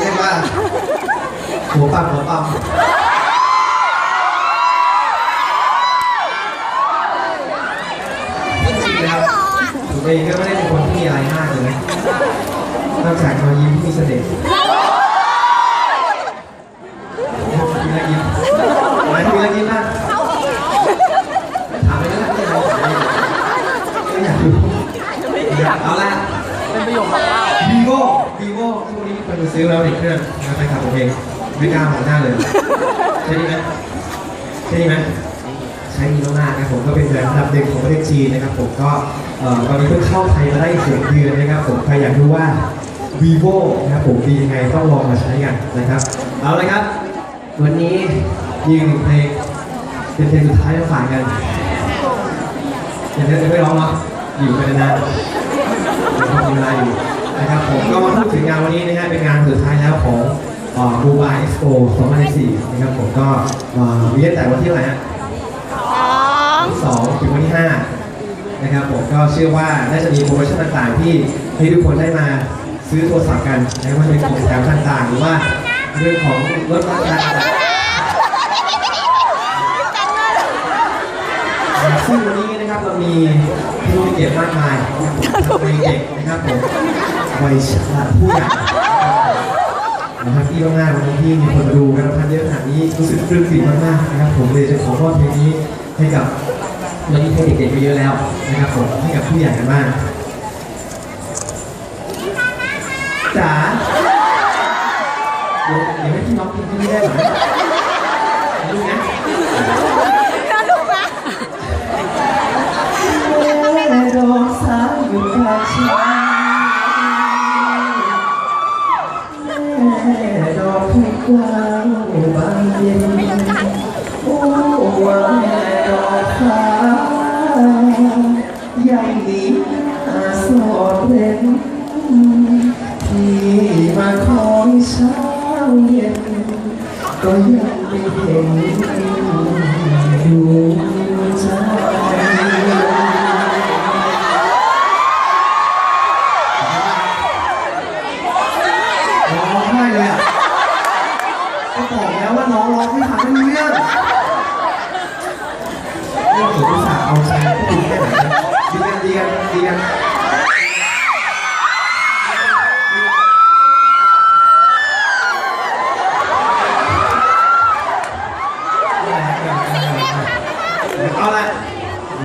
เรียกว่าหัวปั๊มหัวปั๊มจริงตับเองก็ไม่ได้เป็นคนที่มีอะไรมากเลยนอกจากรอยยิ้มที่เสด็จ ช่วันนี้มีคนมาซื้อแล้วในเครื่องนะไปขับผมเองไม่กล้ามองหน้าเลยใช่ไหมใช่ไหมใช้ดีมากๆนะครับผมก็เป็นแบรนด์อันดับหนึ่งของประเทศจีนนะครับ ผมก็ตอนนี้เพิ่งเข้าไทยมาได้หกเดือนนะครับ ผมใครอยากรู้ว่า vivo นะครับผมดียังไงต้องลองมาใช้กันนะครับเอาละครับ วันนี้มีหนึ่งเพลงเป็นเพลงสุดท้ายมาฝากกันยังไม่ไม่ร้องเนาะอยู่ไปนานๆยังมีเวลาอยู่นะครับผม งงานวันนี้นะฮะเป็นงานสุดท้ายแล้วของบูบาเอ็กซ์โป2014นะครับผมก็เอ่อมีตั้งแต่วันที่เท่าไหร่ฮะสองถึงวันที่ห้านะครับผมก็เชื่อว่าน่าจะมีโปรโมชั่นต่างๆ ที่ให้ทุกคนได้มาซื้อโทรศัพท์กันไม่ว่าจะเป็นกิจกรรมต่างๆ หรือว่าเรื่องของลดราคาต่างๆซึ่งวันนี้นะครับเรามีผู้มีเกียรติมากมายวัยเด็กนะครับผม วัยชราผู้ใหญ่นะครับที่มากๆวันนี้ที่มีคนดูกันท่านเยอะขนาดนี้รู้สึกปลื้มปิ่มมากๆนะครับ ผมเลยจะขอมอบเพลงนี้ให้กับเรามีเพลงเด็กๆไปเยอะแล้วนะครับผมให้กับผู้ใหญ่กันบ้างจ๋าเดี๋ยวเดี๋ยวให้พี่น้องกินที่นี่ได้ไหมดูนะแม่ดอกสาวอยู่ข้างฉัน กที่กว้างบานเย็นโอ้ว่าแม่ดอกฟ้าใหญ่ดีอาสอดเล่นที่มาคอยเช้าเย็น ก็ยังไม่เห็นดูใจร้องไห้เลยอะ ก็บอกแล้วว่าน้องร้องไม่ทันไม่รู้เรื่องนี่ผมอุตส่าห์เอาใจผู้ดีแค่ไหนดีกันดีกันดีกัน